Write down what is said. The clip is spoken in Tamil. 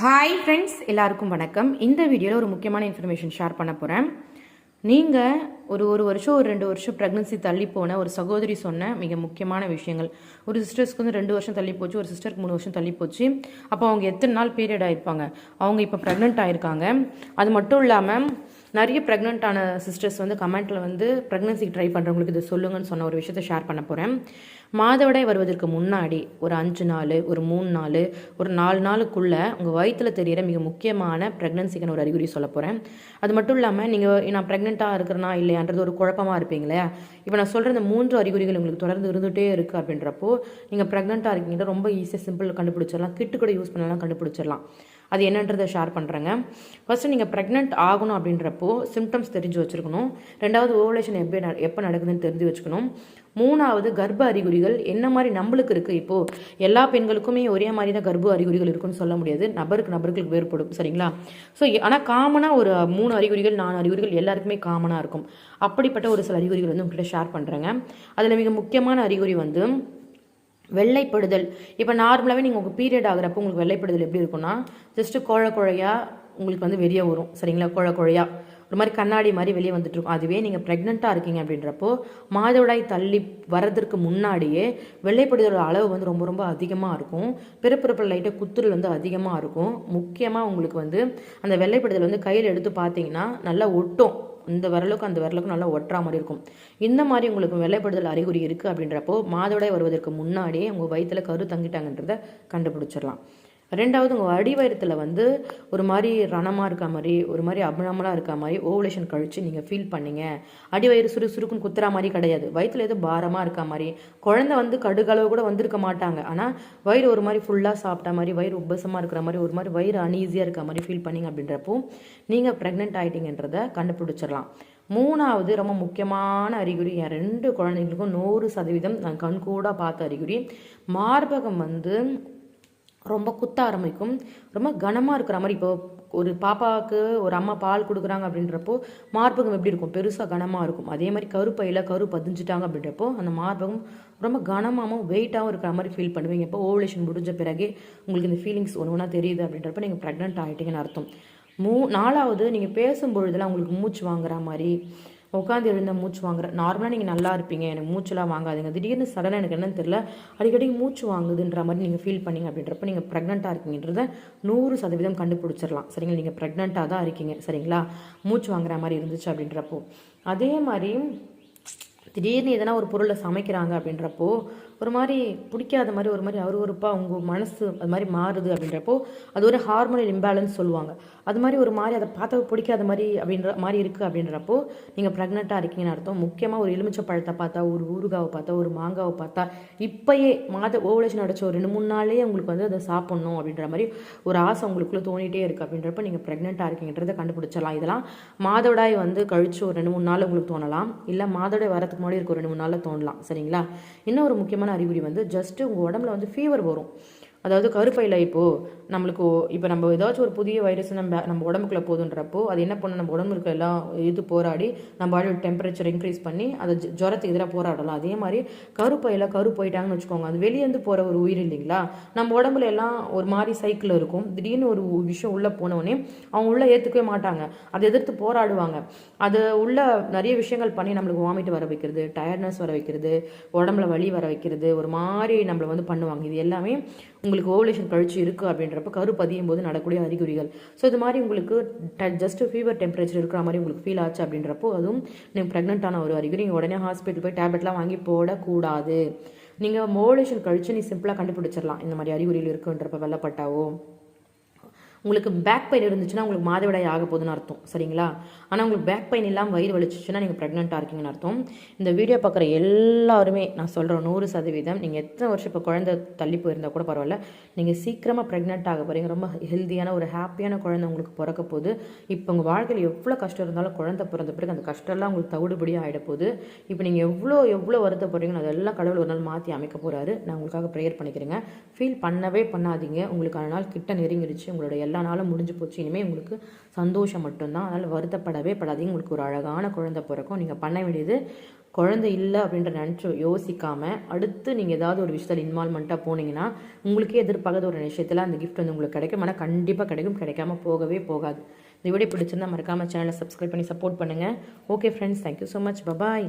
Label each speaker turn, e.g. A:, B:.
A: ஹாய் ஃப்ரெண்ட்ஸ் எல்லாருக்கும் வணக்கம். இந்த வீடியோவில் ஒரு முக்கியமான இன்ஃபர்மேஷன் ஷேர் பண்ண போகிறேன் நீங்கள் ஒரு ஒரு வருஷம் ஒரு ரெண்டு வருஷம் ப்ரெக்னன்சி தள்ளி போன ஒரு சகோதரி சொன்ன மிக முக்கியமான விஷயங்கள். ஒரு சிஸ்டர்ஸ்க்கு வந்து ரெண்டு வருஷம் தள்ளி போச்சு ஒரு சிஸ்டருக்கு மூணு வருஷம் தள்ளி போச்சு. அப்போ அவங்க எத்தனை நாள் பீரியட் ஆகிருப்பாங்க அவங்க இப்போ ப்ரெக்னென்ட் ஆகிருக்காங்க அது மட்டும் இல்லாமல் நிறைய ப்ரெக்னென்ட் ஆன சிஸ்டர்ஸ் வந்து கமெண்ட்டில் வந்து ப்ரெக்னன்சிக்கு ட்ரை பண்ணுறவங்களுக்கு இதை சொல்லுங்கன்னு சொன்ன ஒரு விஷயத்தை ஷேர் பண்ண போகிறேன் மாதவிடாய் வருவதற்கு முன்னாடி ஒரு அஞ்சு நாள் ஒரு மூணு நாள் ஒரு நாலு நாளுக்குள்ளே உங்கள் வயிற்றில் தெரியிற மிக முக்கியமான ப்ரெக்னன்சிக்கான ஒரு அறிகுறி சொல்ல போகிறேன் அது மட்டும் இல்லாமல் நீங்கள் நான் ப்ரெக்னெண்ட்டாக இருக்கிறனா இல்லையான்றது ஒரு குழப்பமாக இருப்பீங்களே இப்போ நான் சொல்கிற இந்த மூன்று அறிகுறிகள் உங்களுக்கு தொடர்ந்து இருந்துகிட்டே இருக்குது அப்படின்றப்போ நீங்கள் ப்ரெக்னெண்ட்டாக இருக்கீங்கன்னா ரொம்ப ஈஸியாக சிம்பிள் கண்டுபிடிச்சிடலாம். கிட்டு கூட யூஸ் பண்ணலாம் கண்டுபிடிச்சிடலாம். அது என்னன்றதை ஷேர் பண்ணுறேங்க ஃபஸ்ட்டு நீங்கள் ப்ரெக்னென்ட் ஆகணும் அப்படின்றப்போ சிம்டம்ஸ் தெரிஞ்சு வச்சுருக்கணும். ரெண்டாவது ஓவலேஷன் எப்போ ந- எப்போ நடக்குதுன்னு தெரிஞ்சு வச்சுக்கணும். மூணாவது கர்ப்ப அறிகுறிகள் என்ன மாதிரி நம்மளுக்கு இருக்குது இப்போது எல்லா பெண்களுக்குமே ஒரே மாதிரி தான் கர்ப்ப அறிகுறிகள் இருக்குன்னு சொல்ல முடியாது. நபருக்கு நபர்களுக்கு வேறுபடும் சரிங்களா? ஸோ ஆனால் காமனாக ஒரு மூணு அறிகுறிகள் நாலு அறிகுறிகள் எல்லாருக்குமே காமனாக இருக்கும். அப்படிப்பட்ட ஒரு சில அறிகுறிகள் வந்து உங்கள்கிட்ட ஷேர் பண்ணுறேங்க அதில் மிக முக்கியமான அறிகுறி வந்து வெள்ளைப்படுதல். இப்போ நார்மலாகவே நீங்கள் உங்கள் பீரியட் ஆகுறப்போ உங்களுக்கு வெள்ளைப்படுதல் எப்படி இருக்கும்னா ஜஸ்ட்டு குழ குழையாக உங்களுக்கு வந்து வெளியே வரும். சரிங்களா? கோழ குழையாக ஒரு மாதிரி கண்ணாடி மாதிரி வெளியே வந்துட்டுருக்கும். அதுவே நீங்கள் ப்ரெக்னெண்ட்டாக இருக்கீங்க அப்படின்றப்போ மாதவிடாய் தள்ளி வர்றதுக்கு முன்னாடியே வெள்ளைப்படுதலோட அளவு வந்து ரொம்ப ரொம்ப அதிகமாக இருக்கும். பிறப்பிறப்பில் லைட்டாக குத்துறல் வந்து அதிகமாக இருக்கும். முக்கியமாக உங்களுக்கு வந்து அந்த வெள்ளைப்படுதல் வந்து கையில் எடுத்து பார்த்தீங்கன்னா நல்லா ஒட்டும். இந்த விரலுக்கும் அந்த விரலுக்கும் நல்லா ஒட்டுற மாதிரி இருக்கும். இந்த மாதிரி உங்களுக்கு வெள்ளைப்படுதல் அறிகுறி இருக்குது அப்படின்றப்போ மாதவிடாய் வருவதற்கு முன்னாடியே உங்கள் வயிற்றில் கரு தங்கிட்டாங்கன்றத கண்டுபிடிச்சிடலாம். ரெண்டாவது உங்கள் அடிவயத்தில் வந்து ஒரு மாதிரி ரணமாக இருக்க மாதிரி ஒரு மாதிரி அபநாமலாக இருக்க மாதிரி ஓவலேஷன் கழித்து நீங்கள் ஃபீல் பண்ணீங்க. அடிவயிறு சுரு சுருக்குன்னு குத்துற மாதிரி கிடையாது. வயிற்றுல ஏதோ பாரமாக இருக்க மாதிரி. குழந்தை வந்து கடுகளவு கூட வந்திருக்க மாட்டாங்க. ஆனால் வயிறு ஒரு மாதிரி ஃபுல்லாக சாப்பிட்ட மாதிரி வயிறு உபசமாக இருக்கிற மாதிரி ஒரு மாதிரி வயிறு அன்ஈஸியாக இருக்க மாதிரி ஃபீல் பண்ணிங்க அப்படின்றப்போ நீங்கள் ப்ரெக்னென்ட் ஆகிட்டீங்கன்றத கண்டுபிடிச்சிடலாம். மூணாவது ரொம்ப முக்கியமான அறிகுறி என் ரெண்டு குழந்தைங்களுக்கும் நூறு சதவீதம் நான் கண்கூடாக பார்த்த அறிகுறி மார்பகம் வந்து ரொம்ப குத்த ஆரம்பிக்கும். ரொம்ப கனமாக இருக்கிற மாதிரி இப்போ ஒரு பாப்பாவுக்கு ஒரு அம்மா பால் கொடுக்குறாங்க அப்படின்றப்போ மார்பகம் எப்படி இருக்கும்? பெருசாக கனமாக இருக்கும். அதே மாதிரி கருப்பையில் கரு பதிஞ்சிட்டாங்க அப்படின்றப்போ அந்த மார்பகம் ரொம்ப கனமாகவும் வெயிட்டாகவும் இருக்கிற மாதிரி ஃபீல் பண்ணுவீங்க. இப்போ ஓவலேஷன் முடிஞ்ச பிறகே உங்களுக்கு இந்த ஃபீலிங்ஸ் ஒன்று ஒன்றா தெரியுது அப்படின்றப்ப நீங்கள் ப்ரெக்னென்ட் ஆகிட்டீங்கன்னு அர்த்தம். மூ நாலாவது நீங்கள் பேசும்பொழுதெல்லாம் உங்களுக்கு மூச்சு வாங்குற மாதிரி உட்காந்து எழுந்த மூச்சு வாங்குற. நார்மலாக நீங்கள் நல்லா இருப்பீங்க. எனக்கு மூச்சுலாம் வாங்காதுங்க. திடீர்னு சடனாக எனக்கு என்னன்னு தெரியல. அடிக்கடி மூச்சு வாங்குதுன்ற மாதிரி நீங்கள் ஃபீல் பண்ணீங்க அப்படின்றப்ப நீங்கள் ப்ரெக்னெண்ட்டாக இருக்கீங்கன்றத நூறு சதவீதம் கண்டுபிடிச்சிடலாம். சரிங்களா? நீங்கள் ப்ரெக்னெண்ட்டாக தான் இருக்கீங்க. சரிங்களா? மூச்சு வாங்குற மாதிரி இருந்துச்சு அப்படின்றப்போ. அதே மாதிரி திடீர்னு எதனா ஒரு பொருளை சமைக்கிறாங்க அப்படின்றப்போ ஒரு மாதிரி பிடிக்காத மாதிரி ஒரு மாதிரி அருவருப்பாக உங்கள் மனசு அது மாதிரி மாறுது அப்படின்றப்போ அது ஒரு ஹார்மோனல் இம்பேலன்ஸ் சொல்லுவாங்க. அது மாதிரி ஒரு மாதிரி அதை பார்த்த பிடிக்காத மாதிரி அப்படின்ற மாதிரி இருக்குது அப்படின்றப்போ நீங்கள் ப்ரெக்னெண்ட்டாக இருக்கீங்கன்னு அர்த்தம். முக்கியமாக ஒரு எலுமிச்சை பழத்தை பார்த்தா ஒரு ஊறுகாவை பார்த்தா ஒரு மாங்காவை பார்த்தா இப்போயே மாத ஓவலேஷன் அடைச்ச ஒரு ரெண்டு மூணு நாளே உங்களுக்கு வந்து அதை சாப்பிட்ணும் அப்படின்ற மாதிரி ஒரு ஆசை உங்களுக்குள்ளே தோணிகிட்டே இருக்குது அப்படின்றப்ப நீங்கள் ப்ரெக்னெண்ட்டாக இருக்கீங்கன்றதை கண்டுபிடிச்சலாம் இதெல்லாம் மாதவிடாய் வந்து கழிச்சு ஒரு ரெண்டு மூணு நாள் உங்களுக்கு தோணலாம். இல்லை மாதவிடாய் வரதுக்கு முன்னாடி இருக்க ஒரு ரெண்டு மூணு நாளில் தோணலாம். சரிங்களா? இன்னும் ஒரு முக்கியமான அறிகுறி வந்து ஜஸ்ட்டு உங்கள் உடம்புல வந்து ஃபீவர் வரும். அதாவது கருப்பையில் இப்போது நம்மளுக்கு இப்போ நம்ம ஏதாச்சும் ஒரு புதிய வைரஸ் நம்ம நம்ம உடம்புக்குள்ளே போதுன்றப்போ அது என்ன பண்ணும்? நம்ம உடம்பு இருக்க எல்லாம் இது போராடி நம்ம பாடியோட டெம்பரேச்சர் இன்க்ரீஸ் பண்ணி அதை ஜுரத்துக்கு எதிராக போராடலாம். அதே மாதிரி கருப்பையில் கரு போயிட்டாங்கன்னு வச்சுக்கோங்க. அது வெளியேந்து போகிற ஒரு உயிர் இல்லைங்களா? நம்ம உடம்புல எல்லாம் ஒரு மாதிரி சைக்கிள் இருக்கும். திடீர்னு ஒரு விஷயம் உள்ளே போனோடனே அவங்க உள்ளே ஏற்றுக்கவே மாட்டாங்க. அதை எதிர்த்து போராடுவாங்க. அது உள்ள நிறைய விஷயங்கள் பண்ணி நம்மளுக்கு வாமிட் வர வைக்கிறது டயர்ட்னஸ் வர வைக்கிறது உடம்புல வலி வர வைக்கிறது ஒரு மாதிரி நம்மளை வந்து பண்ணுவாங்க. இது எல்லாமே உங்களுக்கு ஓவலேஷன் கழிச்சு இருக்குது அப்படின்றப்ப கரு பதியும் போது நடக்கூடிய அறிகுறிகள். ஸோ இது மாதிரி உங்களுக்கு ஜஸ்ட் ஃபீவர் டெம்பரேச்சர் இருக்கிற மாதிரி உங்களுக்கு ஃபீல் ஆச்சு அப்படின்றப்போ அதுவும் நீங்கள் ப்ரெக்னென்ட்டான ஒரு அறிகுறி. நீங்கள் உடனே ஹாஸ்பிட்டல் போய் டேப்லெட்லாம் வாங்கி போடக்கூடாது. நீங்கள் ஓவலேஷன் கழிச்சு நீ சிம்பிளாக கண்டுபிடிச்சிடலாம். இந்த மாதிரி அறிகுறிகள் இருக்குன்றப்ப வெள்ளப்பட்டாவோ உங்களுக்கு பேக் பெயின் இருந்துச்சுன்னா உங்களுக்கு மாதவிடாய் ஆக போகுதுன்னு அர்த்தம். சரிங்களா? ஆனால் உங்களுக்கு பேக் பெயின் இல்லாமல் வயிறு வலிச்சிச்சுன்னா நீங்கள் ப்ரெக்னெண்ட்டாக இருக்கீங்கன்னு அர்த்தம். இந்த வீடியோ பார்க்குற எல்லாருமே நான் சொல்கிறேன் நூறு சதவீதம் நீங்கள் எத்தனை வருஷம் இப்போ குழந்தை தள்ளி போயிருந்தால் கூட பரவாயில்ல நீங்கள் சீக்கிரமாக ப்ரெக்னென்ட் ஆக போகிறீங்க ரொம்ப ஹெல்த்தியான ஒரு ஹாப்பியான குழந்தை உங்களுக்கு பிறக்க போகுது. இப்போ உங்கள் வாழ்க்கையில் எவ்வளோ கஷ்டம் இருந்தாலும் குழந்தை பிறந்த பிறகு அந்த கஷ்டம்லாம் உங்களுக்கு தவிடுபடியாக ஆகிட போகுது. இப்போ நீங்கள் எவ்வளோ எவ்வளோ வருத்தப்படுறீங்களோ அதெல்லாம் கடவுள் ஒரு நாள் மாற்றி அமைக்க போகிறாரு நான் உங்களுக்காக ப்ரேயர் பண்ணிக்கிறேங்க. ஃபீல் பண்ணவே பண்ணாதீங்க. உங்களுக்கான நாள் கிட்ட நெருங்கிடுச்சு உங்களுடைய எல்லா நாளும் முடிஞ்சு போச்சு. இனிமேல் உங்களுக்கு சந்தோஷம் மட்டும்தான். அதனால் வருத்தப்படவே படாதீங்க. உங்களுக்கு ஒரு அழகான குழந்தை பிறக்கும். நீங்கள் பண்ண வேண்டியது குழந்தை இல்லை அப்படின்ற நினச்சி யோசிக்காமல் அடுத்து நீங்கள் ஏதாவது ஒரு விஷயத்தில் இன்வால்மெண்ட்டாக போனீங்கன்னா உங்களுக்கே எதிர்பார்க்காத ஒரு விஷயத்தில் அந்த கிஃப்ட் வந்து உங்களுக்கு கிடைக்கும். ஆனால் கண்டிப்பாக கிடைக்கும். கிடைக்காம போகவே போகாது. இந்த வீடியோ பிடிச்சிருந்தா மறக்காமல் சேனலை சப்ஸ்கிரைப் பண்ணி சப்போர்ட் பண்ணுங்கள் okay friends thank you so much bye bye